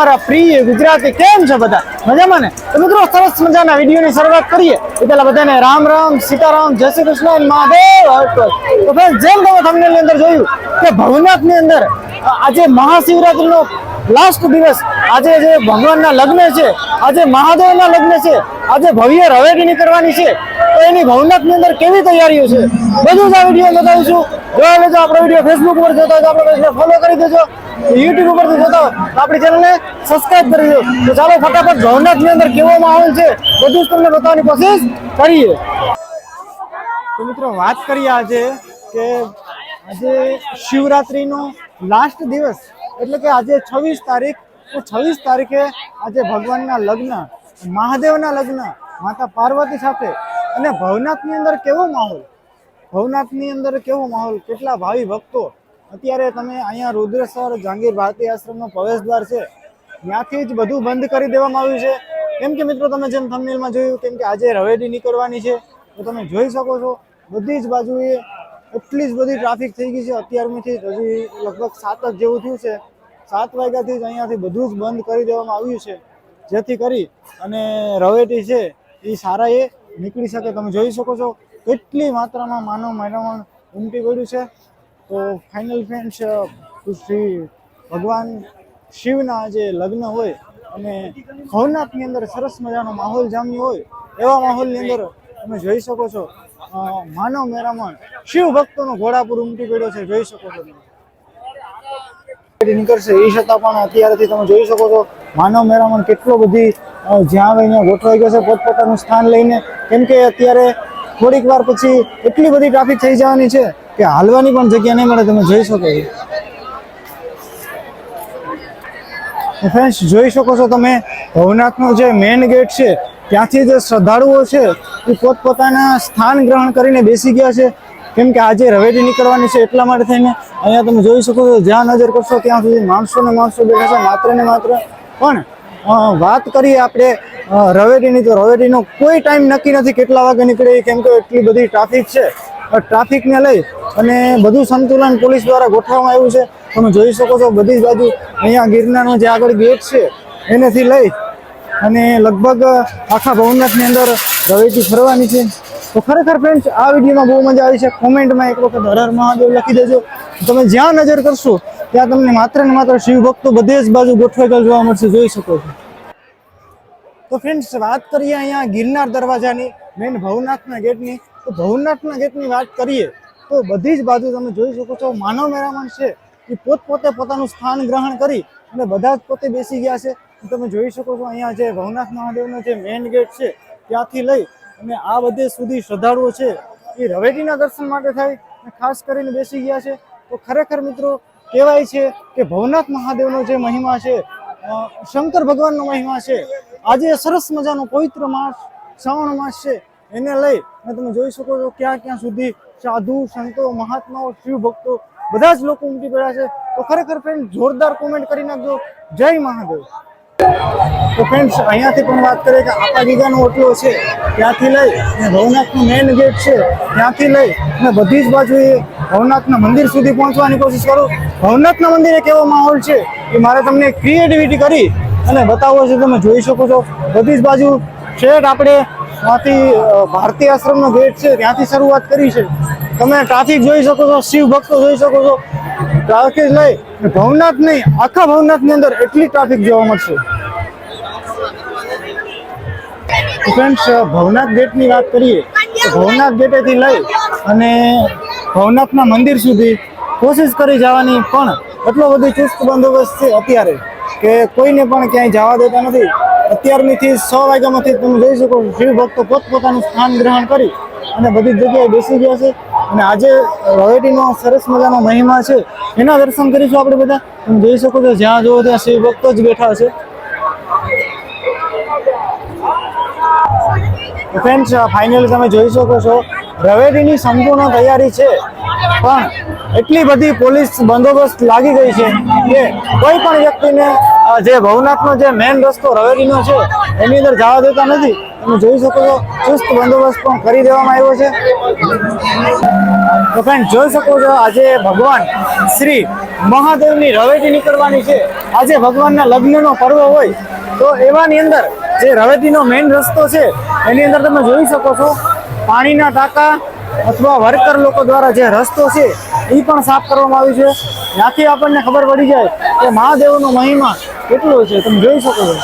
મારા પ્રિય ગુજરાતી કેમ છે બધા? મજામાં ને? તો મિત્રો, સરસ મજાના વિડીયોની શરૂઆત કરીએ. એ પહેલા બધાને રામ રામ, સીતારામ, જય શ્રી કૃષ્ણ મહાદેવ. તો ફ્રેન્ડ જેમ તમે thumbnail ની અંદર જોયું કે ભવનાથની અંદર આજે મહાશિવરાત્રીનો લાસ્ટ દિવસ આજે જે ભગવાનના લગ્ન છે, આજે મહાદેવના લગ્ન છે, આજે ભવ્ય રવેગીની કરવાની છે, તો એની ભવનાથની અંદર કેવી તૈયારીઓ છે? બધું જ આ વીડિયો બતાવું છું. જોવા લેજો આપણો વીડિયો ફેસબુક પર જોતા હોય તો આપણો પેજને ફોલો કરી દેજો. યુટ્યુબ ઉપર જોતા હોય તો આપણી ચેનલને સબસ્ક્રાઇબ કરી દો તો ચાલો ફટાફટ ભવનાથની અંદર કેવો માહોલ છે, બધું જ તમને બતાવવાની કોશિશ કરીએ. તો મિત્રો વાત કરીએ આજે કે આજે શિવરાત્રીનો લાસ્ટ દિવસ, એટલે કે આજે છવ્વીસ તારીખ તો છવ્વીસ તારીખે આજે ભગવાનના લગ્ન, મહાદેવના લગ્ન, માતા પાર્વતી સાથે. અને ભવનાથની અંદર કેવો માહોલ? ભવનાથની અંદર કેવો માહોલ? કેટલા ભાવિ ભક્તો? અત્યારે તમે અહીંયા રુદ્રેશ્વર, જહાંગીર ભારતી આશ્રમનો પ્રવેશ દ્વાર છે. ત્યાંથી જ બધું બંધ કરી દેવામાં આવ્યું છે. કેમ કે મિત્રો, તમે જેમ થંબનેલમાં જોયું, કેમ કે આજે રવેડી નીકળવાની છે, તો તમે જોઈ શકો છો, બધી જ બાજુએ એટલી જ બધી ટ્રાફિક થઈ ગઈ છે. અત્યારથી હજી લગભગ સાત જ જેવું થયું છે. સાત વાગ્યાથી જ અહીંયાથી બધું જ બંધ કરી દેવામાં આવ્યું છે. જેથી કરી અને રવેટી છે એ સારા એ નીકળી શકે. તમે જોઈ શકો છો કેટલી માત્રામાં માનવ મહેરામણ ઉમટી પડ્યું છે. તો ફાઇનલ ફ્રેન્ડ્સ શ્રી ભગવાન શિવના જે લગ્ન હોય અને ભવનાથની અંદર સરસ મજાનો માહોલ જામ્યો હોય, એવા માહોલની અંદર તમે જોઈ શકો છો માનવ મેરામણ શિવ ભક્તોનો ઘોડાપુર ઉમટી પડ્યો છે. જોઈ શકો છો તમે. નીકળશે, એ છતાં પણ અત્યારથી તમે જોઈ શકો છો, માનવ મેળામાં કેટલો બધી જ્યાં આવે ત્યાં ગોઠવાઈ ગયો છે, પોતપોતાનું સ્થાન લઈને. કેમ કે અત્યારે થોડીક વાર પછી એટલી બધી ટ્રાફિક થઈ જવાની છે કે હાલવાની પણ જગ્યા નહીં મળે, તમે જોઈ શકો છો. ફ્રેન્ડ્સ જોઈ શકો છો તમે, ભવનાથનો જે મેઇન ગેટ છે, ત્યાંથી જે શ્રદ્ધાળુઓ છે, એ પોતપોતાના સ્થાન ગ્રહણ કરીને બેસી ગયા છે. કેમ કે આજે રવેડી નીકળવાની છે એટલા માટે થઈને અહીંયા તમે જોઈ શકો છો, જ્યાં નજર કરશો ત્યાં સુધી માણસો ને માણસો બેઠા છે, માત્ર ને માત્ર. પણ વાત કરીએ આપણે રવેડીની તો રવેડીનો કોઈ ટાઈમ નક્કી નથી કેટલા વાગે નીકળે કેમ કે એટલી બધી ટ્રાફિક છે. ટ્રાફિકને લઈ અને બધું સંતુલન પોલીસ દ્વારા ગોઠવવામાં આવ્યું છે. તમે જોઈ શકો છો, બધી જ બાજુ અહીંયા ગિરનારનો જે આગળ ગેટ છે, એનેથી લઈ અને લગભગ આખા ભવનાથની અંદર રવેટી ફરવાની છે. તો ખરેખર ફ્રેન્ડ્સ આ વિડીયોમાં બહુ મજા આવી છે. કોમેન્ટમાં એક વખત હર હર મહાદેવ લખી દેજો. તમે જ્યાં નજર કરશો, ત્યાં તમને માત્ર ને માત્ર શિવ ભક્તો બધે જ બાજુ ગોઠવાયેલા જોવા મળશે. જોઈ શકો છો. તો ફ્રેન્ડ્સ વાત કરીએ અહીંયા ગિરનાર દરવાજાની મેન ભવનાથના ગેટની. તો ભવનાથના ગેટની વાત કરીએ, તો બધી જ બાજુ તમે જોઈ શકો છો, માનવ મેરામણ છે. એ પોતપોતે પોતાનું સ્થાન ગ્રહણ કરી અને બધા જ પોતે બેસી ગયા છે. તમે જોઈ શકો છો અહીંયા જે ભવનાથ મહાદેવનો જે મેઇન ગેટ છે, ત્યાંથી લઈ અને આ બધે સુધી શ્રદ્ધાળુઓ છે એ રવેટીના દર્શન માટે થાય ખાસ કરીને બેસી ગયા છે. તો ખરેખર મિત્રો, કહેવાય છે કે ભવનાથ મહાદેવનો જે મહિમા છે શંકર ભગવાનનો મહિમા છે, આજે સરસ મજાનો પવિત્ર માસ, શ્રાવણ માસ છે. એને લઈ અને તમે જોઈ શકો છો ક્યાં ક્યાં સુધી સાધુ, સંતો, મહાત્માઓ, શિવ ભક્તો બધા જ લોકો ઉમટી પડ્યા છે. તો ખરેખર ફ્રેન્ડ જોરદાર કોમેન્ટ કરી નાખજો. જય મહાદેવ. તો ફ્રેન્ડ્સ અહીંયાથી પણ વાત કરીએ કે આપા ગીગાનો ઓટલો છે, ત્યાંથી લઈ અને ભવનાથનું મેઇન ગેટ છે, ત્યાંથી લઈ અને બધી જ બાજુએ ભવનાથના મંદિર સુધી પહોંચવાની કોશિશ કરું. ભવનાથના મંદિરે કેવો માહોલ છે એ મારે તમને ક્રિએટિવિટી કરી અને બતાવવો છે, તમે જોઈ શકો છો. બધી જ બાજુ છેક આપણે ત્યાંથી ભારતીય આશ્રમનો ગેટ છે, ત્યાંથી શરૂઆત કરી છે. તમે ટ્રાફિક જોઈ શકો છો, શિવ ભક્તો જોઈ શકો છો. ટ્રાફિક લઈ ભવનાથ નહીં આખા ભવનાથની અંદર એટલી ટ્રાફિક જોવા મળશે. ફ્રેન્ડ્સ ભવનાથ ગેટની વાત કરીએ, તો ભવનાથ ગેટેથી લઈ અને ભવનાથના મંદિર સુધી કોશિશ કરી જવાની, પણ એટલો બધો ચુસ્ત બંદોબસ્ત છે અત્યારે કે કોઈને પણ ક્યાંય જવા દેતા નથી. અત્યારથી સો વાગ્યામાંથી તમે જોઈ શકો શિવ ભક્તો પોતપોતાનું સ્થાન ગ્રહણ કરી અને બધી જગ્યાએ બેસી ગયા છે. અને આજે રવેટીનો સરસ મજાનો મહિમા છે. એના દર્શન કરીશું આપણે બધા. તમે જોઈ શકો છો, જ્યાં જુઓ ત્યાં શિવ ભક્તો જ બેઠા છે ફ્રેન્ડ્સ ફાઇનલ તમે જોઈ શકો છો, રવેડીની સંપૂર્ણ તૈયારી છે. પણ એટલી બધી પોલીસ બંદોબસ્ત લાગી ગઈ છે કે કોઈ પણ વ્યક્તિને જે ભવનાથનો જે મેઇન રસ્તો રવેડીનો છે, એની અંદર જવા દેતા નથી. તમે જોઈ શકો છો, ચુસ્ત બંદોબસ્ત પણ કરી દેવામાં આવ્યો છે. તો ફ્રેન્ડ જોઈ શકો છો, આજે ભગવાન શ્રી મહાદેવની રવેટી નીકળવાની છે. આજે ભગવાનના લગ્નનો પર્વ હોય, તો એવાની અંદર જે રવેટીનો મેઇન રસ્તો છે, એની અંદર તમે જોઈ શકો છો, પાણીના ટાંકા અથવા વર્કર લોકો દ્વારા જે રસ્તો છે એ પણ સાફ કરવામાં આવ્યું છે. ત્યાંથી આપણને ખબર પડી જાય કે મહાદેવનો મહિમા કેટલો છે તમે જોઈ શકો છો.